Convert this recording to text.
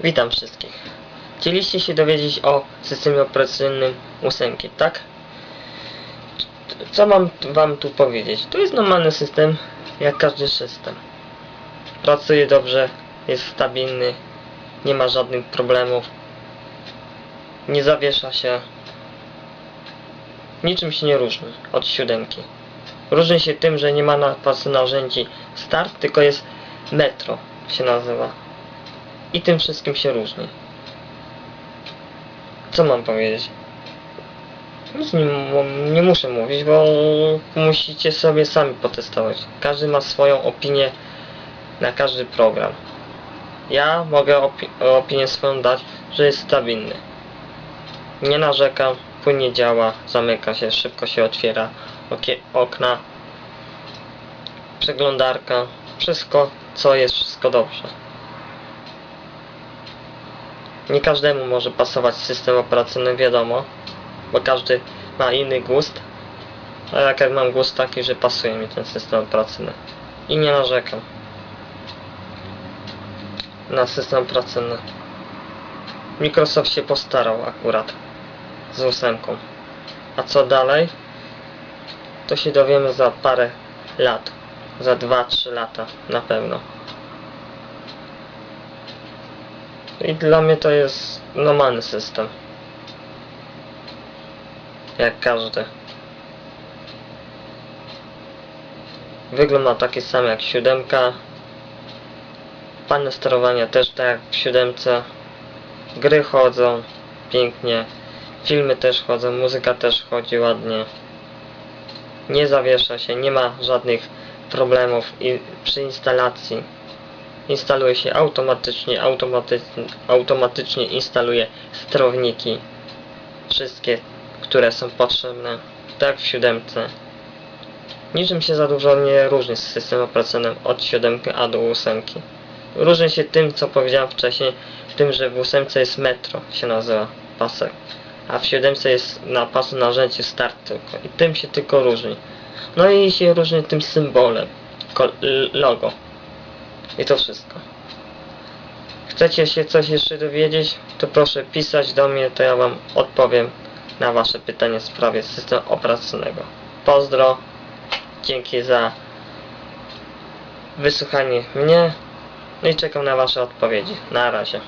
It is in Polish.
Witam wszystkich. Chcieliście się dowiedzieć o systemie operacyjnym ósemki, tak? Co mam wam tu powiedzieć? To jest normalny system, jak każdy system. Pracuje dobrze, jest stabilny, nie ma żadnych problemów, nie zawiesza się, niczym się nie różni od siódemki. Różni się tym, że nie ma na pasy narzędzi start, tylko jest metro się nazywa. I tym wszystkim się różni. Co mam powiedzieć? Nic nie, nie muszę mówić, bo musicie sobie sami potestować. Każdy ma swoją opinię na każdy program. Ja mogę opi opinię swoją dać, że jest stabilny. Nie narzekam, płynnie działa, zamyka się, szybko się otwiera okna, przeglądarka, wszystko co jest, wszystko dobrze. Nie każdemu może pasować system operacyjny, wiadomo, bo każdy ma inny gust. A ja mam gust taki, że pasuje mi ten system operacyjny. I nie narzekam na system operacyjny. Microsoft się postarał akurat z ósemką. A co dalej? To się dowiemy za parę lat. Za 2-3 lata na pewno. I dla mnie to jest normalny system. Jak każdy. Wygląd ma taki sam jak siódemka. Panel sterowania też tak jak w siódemce. Gry chodzą pięknie. Filmy też chodzą, muzyka też chodzi ładnie. Nie zawiesza się, nie ma żadnych problemów i przy instalacji instaluje się automatycznie, automatycznie, automatycznie instaluje sterowniki, wszystkie, które są potrzebne, tak w siódemce. Niczym się za dużo nie różni z systemem operacyjnym od siódemki a do ósemki. Różni się tym, co powiedziałem wcześniej, tym, że w ósemce jest metro, się nazywa pasek, a w siódemce jest na pasu narzędzie start tylko i tym się tylko różni. No i się różni tym symbolem, logo. I to wszystko. Chcecie się coś jeszcze dowiedzieć, to proszę pisać do mnie, to ja wam odpowiem na wasze pytanie w sprawie systemu operacyjnego. Pozdro, dzięki za wysłuchanie mnie, no i czekam na wasze odpowiedzi. Na razie.